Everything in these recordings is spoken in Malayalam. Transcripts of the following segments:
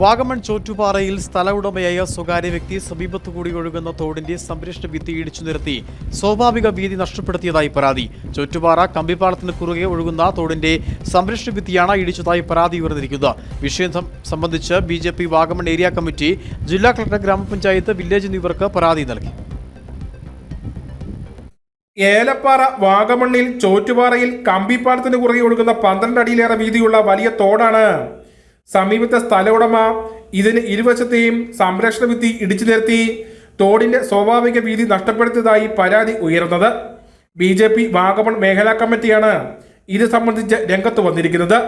വാഗമൺ ചോറ്റുപാറയിൽ സ്ഥല ഉടമയായ സ്വകാര്യ വ്യക്തി സമീപത്തു കൂടി ഒഴുകുന്ന തോടിന്റെ സംരക്ഷണ ഭിത്തി ഇടിച്ചു നിരത്തി സ്വാഭാവിക വീതി നഷ്ടപ്പെടുത്തിയതായി പരാതി. ചോറ്റുപാറ കമ്പിപ്പാളത്തിന് കുറുകെ ഒഴുകുന്ന തോടിന്റെ സംരക്ഷണ ഭിത്തിയാണ് ഇടിച്ചതായി പരാതി ഉയർന്നിരിക്കുന്നത്. വിഷയം സംബന്ധിച്ച് B J P Vagamon area committee ജില്ലാ കളക്ടർ ഗ്രാമപഞ്ചായത്ത് വില്ലേജ് എന്നിവർക്ക് പരാതി നൽകി. ഏലപ്പാറ വാഗമണ്ണിൽ ചോറ്റുപാറയിൽ കമ്പിപ്പാലത്തിന് കുറുകെ ഒഴുകുന്ന പന്ത്രണ്ട് അടിയിലേറെ വീതിയുള്ള വലിയ തോടാണ്. സമീപത്തെ സ്ഥല ഉടമ ഇതിന് ഇരുവശത്തെയും സംരക്ഷണ ഭിത്തി ഇടിച്ചു നിർത്തി തോടിന്റെ സ്വാഭാവിക വീതി നഷ്ടപ്പെടുത്തിയതായി പരാതി ഉയർന്നത്. ബി ജെ പി വാഗമൺ മേഖലാ കമ്മിറ്റിയാണ് ഇത് സംബന്ധിച്ച് രംഗത്ത് വന്നിരിക്കുന്നത്.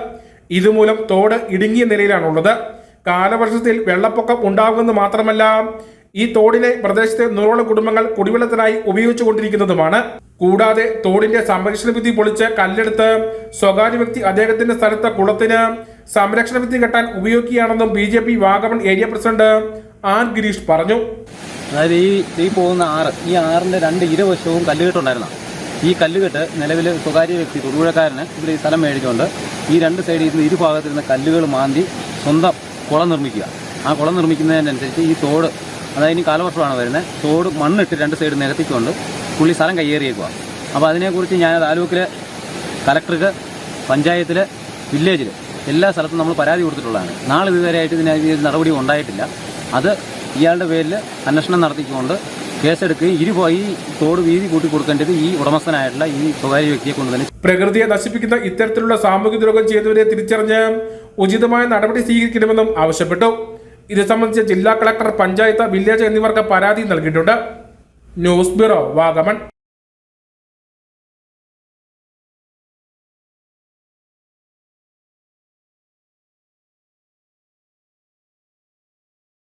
ഇതുമൂലം തോട് ഇടുങ്ങിയ നിലയിലാണുള്ളത്. കാലവർഷത്തിൽ വെള്ളപ്പൊക്കം ഉണ്ടാകുമെന്ന് മാത്രമല്ല ഈ തോടിനെ പ്രദേശത്തെ നൂറോളം കുടുംബങ്ങൾ കുടിവെള്ളത്തിനായി ഉപയോഗിച്ചുകൊണ്ടിരിക്കുന്നതുമാണ് കൂടാതെ തോടിന്റെ സംരക്ഷണ ഭിത്തി പൊളിച്ച് കല്ലെടുത്ത് സ്വകാര്യ വ്യക്തി അദ്ദേഹത്തിന്റെ സ്ഥലത്തെ കുളത്തിന് സംരക്ഷണ വിദ്യ കെട്ടാൻ ഉപയോഗിക്കുകയാണെന്നും B J P Vagamon area president R Girish പറഞ്ഞു. അതായത് ഈ ഈ പോകുന്ന ആറ് ഈ ആറിന്റെ രണ്ട് ഇരുവശവും കല്ലുകെട്ടുണ്ടായിരുന്നു ഈ കല്ലുകെട്ട് നിലവിൽ സ്വകാര്യ വ്യക്തി തൊടുപുഴക്കാരന് ഇവിടെ ഈ സ്ഥലം മേടിച്ചുകൊണ്ട് ഈ രണ്ട് സൈഡിൽ ഇരുന്ന് ഇരുഭാഗത്തിരുന്ന കല്ലുകൾ മാന്തി സ്വന്തം കുളം നിർമ്മിക്കുക. ആ കുളം നിർമ്മിക്കുന്നതിനനുസരിച്ച് ഈ തോട് അതായത് ഇനി കാലവർഷമാണ് വരുന്നത് തോട് മണ്ണിട്ട് രണ്ട് സൈഡ് നിരത്തിക്കൊണ്ട് പുള്ളി സ്ഥലം കയ്യേറിയേക്കുക അപ്പോൾ അതിനെക്കുറിച്ച് ഞാൻ താലൂക്കിൽ കലക്ടർക്ക് പഞ്ചായത്തിൽ വില്ലേജിൽ എല്ലാ സ്ഥലത്തും നമ്മൾ പരാതി കൊടുത്തിട്ടുള്ളതാണ്. നാളെ ഇതുവരെയായിട്ട് ഇതിന് നടപടി ഉണ്ടായിട്ടില്ല. അത് ഇയാളുടെ പേരിൽ അന്വേഷണം നടത്തിക്കൊണ്ട് കേസെടുക്കുകയും ഇരു ഈ തോട് വീതി കൂട്ടി കൊടുക്കേണ്ടത് ഈ ഉടമസ്ഥനായിട്ടുള്ള ഈ സ്വകാര്യ വ്യക്തിയെ കൊണ്ട് തന്നെ പ്രകൃതിയെ നശിപ്പിക്കുന്ന ഇത്തരത്തിലുള്ള സാമൂഹിക ദ്രോഹം ചെയ്തവരെ തിരിച്ചറിഞ്ഞ് ഉചിതമായ നടപടി സ്വീകരിക്കണമെന്നും ആവശ്യപ്പെട്ടു. ഇത് സംബന്ധിച്ച് ജില്ലാ കളക്ടർ പഞ്ചായത്ത് വില്ലേജ് എന്നിവർക്ക് പരാതി നൽകിയിട്ടുണ്ട്. News bureau Vagamon.